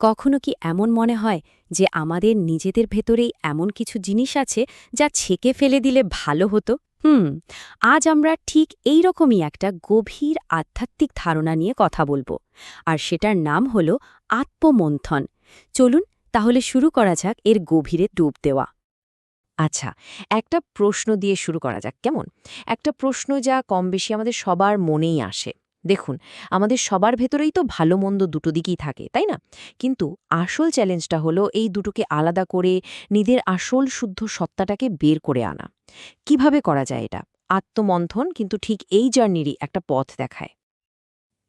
কখনো কি এমন মনে হয় যে আমাদের নিজেদের ভেতরেই এমন কিছু জিনিস আছে যা ছেকে ফেলে দিলে ভালো হতো? হুম, আজ আমরা ঠিক এই রকমই একটা গভীর আধ্যাত্মিক ধারণা নিয়ে কথা বলব। আর সেটার নাম হল আত্মমন্থন। চলুন তাহলে শুরু করা যাক এর গভীরে ডুব দেওয়া। আচ্ছা একটা প্রশ্ন দিয়ে শুরু করা যাক, কেমন? একটা প্রশ্ন যা কম বেশি আমাদের সবার মনেই আসে। দেখুন, আমাদের সবার ভেতরেই তো ভালো মন্দ দুটো দিকই থাকে, তাই না? কিন্তু আসল চ্যালেঞ্জটা হলো এই দুটোকে আলাদা করে নিজের আসল শুদ্ধ সত্তাটাকে বের করে আনা। কীভাবে করা যায় এটা? আত্মমন্থন কিন্তু ঠিক এই জার্নিরই একটা পথ দেখায়।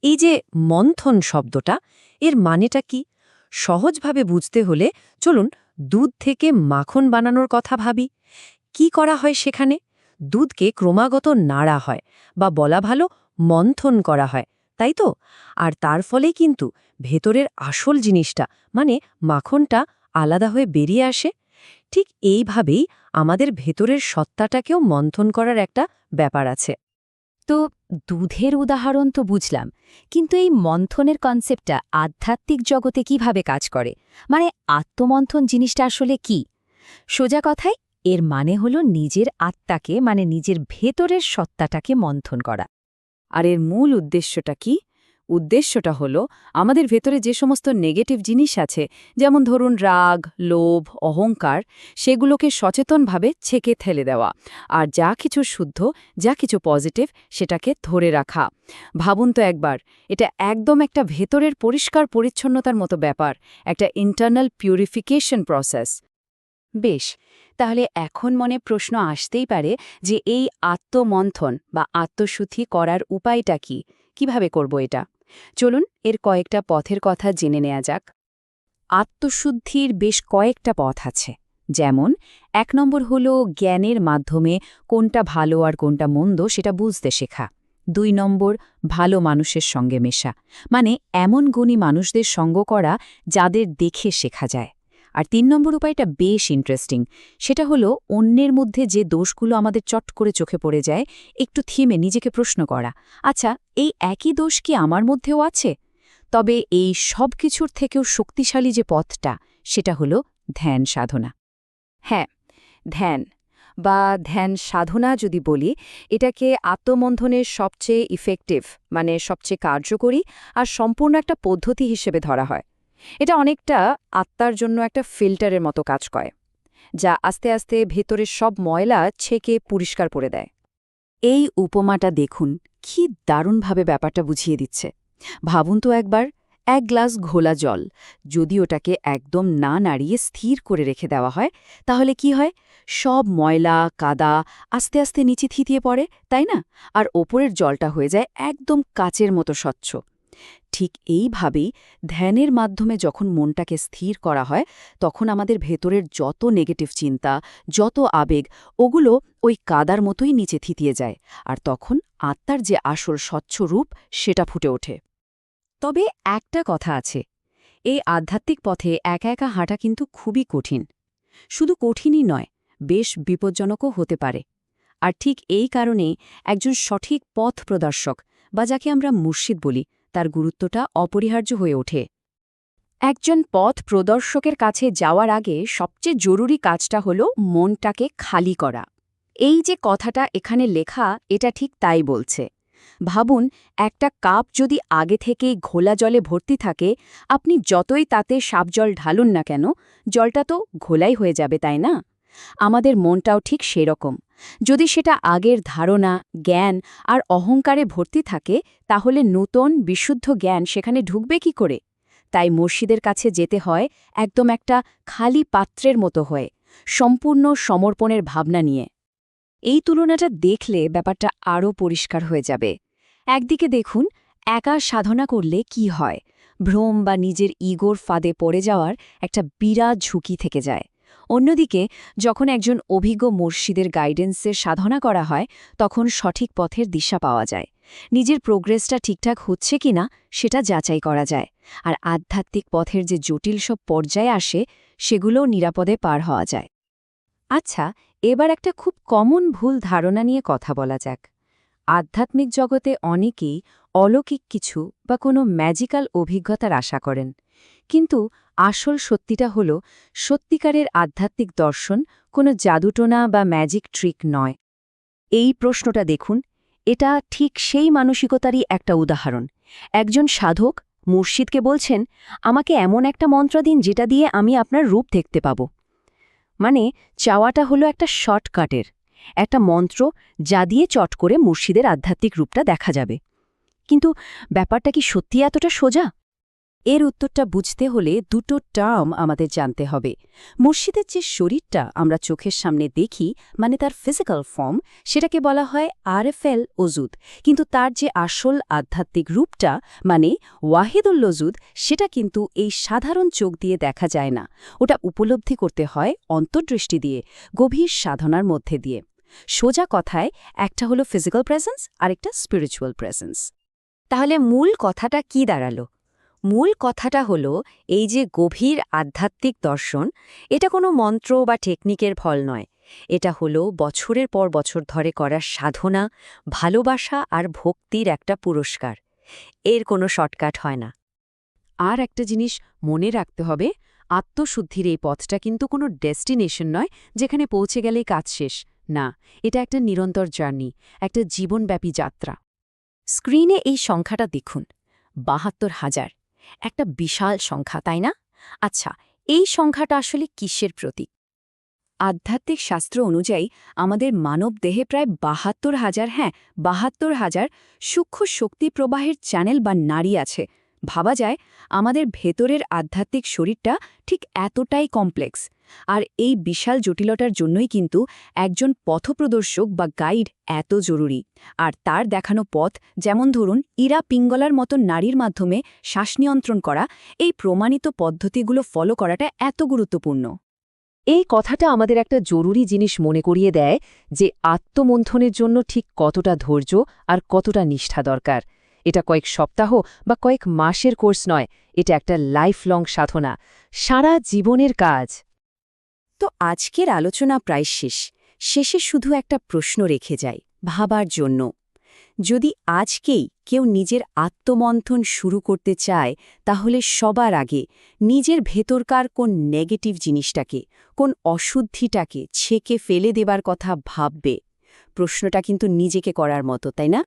এই যে মন্থন শব্দটা, এর মানেটা কি? সহজভাবে বুঝতে হলে চলুন দুধ থেকে মাখন বানানোর কথা ভাবি। কি করা হয় সেখানে? দুধকে ক্রমাগত নাড়া হয় বা বলা ভালো মন্থন করা হয়, তাই তো? আর তার ফলে কিন্তু ভেতরের আসল জিনিসটা মানে মাখনটা আলাদা হয়ে বেরিয়ে আসে। ঠিক এইভাবেই আমাদের ভেতরের সত্তাটাকেও মন্থন করার একটা ব্যাপার আছে। তো দুধের উদাহরণ তো বুঝলাম, কিন্তু এই মন্থনের কনসেপ্টটা আধ্যাত্মিক জগতে কীভাবে কাজ করে? মানে আত্মমন্থন জিনিসটা আসলে কি? সোজা কথায়, এর মানে হলো নিজের আত্মাকে মানে নিজের ভেতরের সত্তাটাকে মন্থন করা। আর এর মূল উদ্দেশ্যটা কি? উদ্দেশ্যটা হলো, আমাদের ভেতরে যে সমস্ত নেগেটিভ জিনিস আছে, যেমন ধরুন রাগ, লোভ, অহংকার, সেগুলোকে সচেতনভাবে ছেকে ঠেলে দেওয়া। আর যা কিছু শুদ্ধ, যা কিছু পজিটিভ সেটাকে ধরে রাখা। ভাবুন তো একবার, এটা একদম একটা ভেতরের পরিষ্কার পরিচ্ছন্নতার মতো ব্যাপার, একটা ইন্টারনাল পিউরিফিকেশন প্রসেস বেশ তাহলে এখন মনে প্রশ্ন আসতেই পারে যে এই আত্মমন্থন বা আত্মশুদ্ধি করার উপায়টা কি? কীভাবে করব এটা? চলুন এর কয়েকটা পথের কথা জেনে নেওয়া যাক। আত্মশুদ্ধির বেশ কয়েকটা পথ আছে। যেমন, এক নম্বর হল জ্ঞানের মাধ্যমে কোনটা ভালো আর কোনটা মন্দ সেটা বুঝতে শেখা। দুই নম্বর, ভালো মানুষের সঙ্গে মেশা। মানে এমন গুণী মানুষদের সঙ্গ করা যাদের দেখে শেখা যায়। আর তিন নম্বর উপায়টা বেশ ইন্টারেস্টিং সেটা হলো অন্যের মধ্যে যে দোষগুলো আমাদের চট করে চোখে পড়ে যায়, একটু থিমে নিজেকে প্রশ্ন করা আচ্ছা এই একই দোষ কি আমার মধ্যেও আছে? তবে এই সব কিছুর থেকেও শক্তিশালী যে পথটা, সেটা হলো ধ্যান সাধনা। হ্যাঁ ধ্যান, বা ধ্যান সাধনা যদি বলি, এটাকে আত্মমন্থনের সবচেয়ে ইফেক্টিভ মানে সবচেয়ে কার্যকরী আর সম্পূর্ণ একটা পদ্ধতি হিসেবে ধরা হয়। এটা অনেকটা আত্মার জন্য একটা ফিল্টারের মতো কাজ করে, যা আস্তে আস্তে ভেতরের সব ময়লা ছেকে পরিষ্কার করে দেয়। এই উপমাটা দেখুন, কি দারুণভাবে ব্যাপারটা বুঝিয়ে দিচ্ছে। ভাবুন তো একবার, এক গ্লাস ঘোলা জল, যদি ওটাকে একদম না নাড়িয়ে স্থির করে রেখে দেওয়া হয়, তাহলে কি হয়? সব ময়লা, কাদা আস্তে আস্তে নিচে থিতিয়ে পড়ে, তাই না? আর ওপরের জলটা হয়ে যায় একদম কাচের মতো স্বচ্ছ। ঠিক এইভাবেই ধ্যানের মাধ্যমে যখন মনটাকে স্থির করা হয়, তখন আমাদের ভেতরের যত নেগেটিভ চিন্তা, যত আবেগ, ওগুলো ওই কাদার মতোই নিচে থিতিয়ে যায় আর তখন আত্মার যে আসল স্বচ্ছ রূপ, সেটা ফুটে ওঠে। তবে একটা কথা আছে, এই আধ্যাত্মিক পথে একা একা হাঁটা কিন্তু খুবই কঠিন। শুধু কঠিনই নয়, বেশ বিপজ্জনকও হতে পারে। আর ঠিক এই কারণেই একজন সঠিক পথ প্রদর্শক বা যাকে আমরা মুর্শিদ বলি তার গুরুত্বটা অপরিহার্য হয়ে ওঠে। একজন পথ প্রদর্শকের কাছে যাওয়ার আগে সবচেয়ে জরুরি কাজটা হল মনটাকে খালি করা। এই যে কথাটা এখানে লেখা, এটা ঠিক তাই বলছে। ভাবুন, একটা কাপ যদি আগে থেকেই ঘোলা জলে ভর্তি থাকে, আপনি যতই তাতে সাপ জল ঢালুন না কেন, জলটা তো ঘোলাই হয়ে যাবে, তাই না? আমাদের মনটাও ঠিক সেরকম। যদি সেটা আগের ধারণা, জ্ঞান আর অহংকারে ভর্তি থাকে, তাহলে নূতন, বিশুদ্ধ জ্ঞান সেখানে ঢুকবে কি করে? তাই মসজিদের কাছে যেতে হয় একদম একটা খালি পাত্রের মতো হয়ে, সম্পূর্ণ সমর্পণের ভাবনা নিয়ে। এই তুলনাটা দেখলে ব্যাপারটা আরও পরিষ্কার হয়ে যাবে। একদিকে দেখুন, একা সাধনা করলে কি হয়? ভ্রম বা নিজের ইগোর ফাঁদে পড়ে যাওয়ার একটা বিরাট ঝুঁকি থেকে যায়। অন্যদিকে, যখন একজন অভিজ্ঞ মুর্শিদের গাইডেন্সের সাধনা করা হয়, তখন সঠিক পথের দিশা পাওয়া যায়। নিজের প্রোগ্রেসটা ঠিকঠাক হচ্ছে কিনা সেটা যাচাই করা যায়। আর আধ্যাত্মিক পথের যে জটিল সব পর্যায়ে আসে, সেগুলোও নিরাপদে পার হওয়া যায়। আচ্ছা এবার একটা খুব কমন ভুল ধারণা নিয়ে কথা বলা যাক। আধ্যাত্মিক জগতে অনেকেই অলৌকিক কিছু বা কোনো ম্যাজিক্যাল অভিজ্ঞতার আশা করেন। কিন্তু আসল সত্যিটা হল, সত্যিকারের আধ্যাত্মিক দর্শন কোনো জাদুটোনা বা ম্যাজিক ট্রিক নয়। এই প্রশ্নটা দেখুন, এটা ঠিক সেই মানসিকতারই একটা উদাহরণ। একজন সাধক মুর্শিদকে বলছেন, আমাকে এমন একটা মন্ত্র দিন যেটা দিয়ে আমি আপনার রূপ দেখতে পাব। মানে চাওয়াটা হলো একটা শর্টকাটের একটা মন্ত্র যা দিয়ে চট করে মুর্শিদের আধ্যাত্মিক রূপটা দেখা যাবে। কিন্তু ব্যাপারটা কি সত্যি এতটা সোজা? এর উত্তরটা বুঝতে হলে দুটো টার্ম আমাদের জানতে হবে। মুর্শিদের যে শরীরটা আমরা চোখের সামনে দেখি মানে তার ফিজিক্যাল ফর্ম সেটাকে বলা হয় আরএফএল ওজুদ কিন্তু তার যে আসল আধ্যাত্মিক রূপটা মানে ওয়াহিদুল্লজুদ সেটা কিন্তু এই সাধারণ চোখ দিয়ে দেখা যায় না। ওটা উপলব্ধি করতে হয় অন্তর্দৃষ্টি দিয়ে, গভীর সাধনার মধ্যে দিয়ে। সোজা কথায়, একটা হলো ফিজিক্যাল প্রেজেন্স আরেকটা স্পিরিচুয়াল প্রেজেন্স তাহলে মূল কথাটা কি দাঁড়াল? মূল কথাটা হলো, এই যে গভীর আধ্যাত্মিক দর্শন, এটা কোনো মন্ত্র বা টেকনিকের ফল নয়। এটা হলো বছরের পর বছর ধরে করা সাধনা, ভালোবাসা আর ভক্তির একটা পুরস্কার। এর কোনো শর্টকাট হয় না। আর একটা জিনিস মনে রাখতে হবে, আত্মশুদ্ধির এই পথটা কিন্তু কোনো ডেস্টিনেশন নয়, যেখানে পৌঁছে গেলেই কাজ শেষ। না, এটা একটা নিরন্তর জার্নি একটা জীবনব্যাপী যাত্রা। স্ক্রিনে এই সংখ্যাটা দেখুন, বাহাত্তর হাজার। একটা বিশাল সংখ্যা, তাই না? আচ্ছা এই সংখ্যাটা আসলে কিসের প্রতীক? আধ্যাত্মিক শাস্ত্র অনুযায়ী আমাদের মানব দেহে প্রায় বাহাত্তর হাজার হ্যাঁ বাহাত্তর হাজার সূক্ষ্ম শক্তি প্রবাহের চ্যানেল বা নারী আছে। ভাবা যায়, আমাদের ভেতরের আধ্যাত্মিক শরীরটা ঠিক এতটাই কমপ্লেক্স। আর এই বিশাল জটিলতার জন্যই কিন্তু একজন পথপ্রদর্শক বা গাইড এত জরুরি। আর তার দেখানো পথ, যেমন ধরুন, ইরা পিঙ্গলার মতো নারীর মাধ্যমে শ্বাস নিয়ন্ত্রণ করা, এই প্রমাণিত পদ্ধতিগুলো ফলো করাটা এত গুরুত্বপূর্ণ। এই কথাটা আমাদের একটা জরুরি জিনিস মনে করিয়ে দেয় যে আত্মমন্থনের জন্য ঠিক কতটা ধৈর্য আর কতটা নিষ্ঠা দরকার। এটা কয়েক সপ্তাহ বা কয়েক মাসের কোর্স নয়, এটা একটা লাইফ লং সাধনা, সারা জীবনের কাজ। তো আজকের আলোচনা প্রায় শেষ। শেষে শুধু একটা প্রশ্ন রেখে যায় ভাবার জন্য। যদি আজকেই কেউ নিজের আত্মমন্থন শুরু করতে চায়, তাহলে সবার আগে নিজের ভেতরকার কোন নেগেটিভ জিনিসটাকে, কোন অশুদ্ধিটাকে ছেকে ফেলে দেবার কথা ভাববে। প্রশ্নটা কিন্তু নিজেকে করার মতো, তাই না?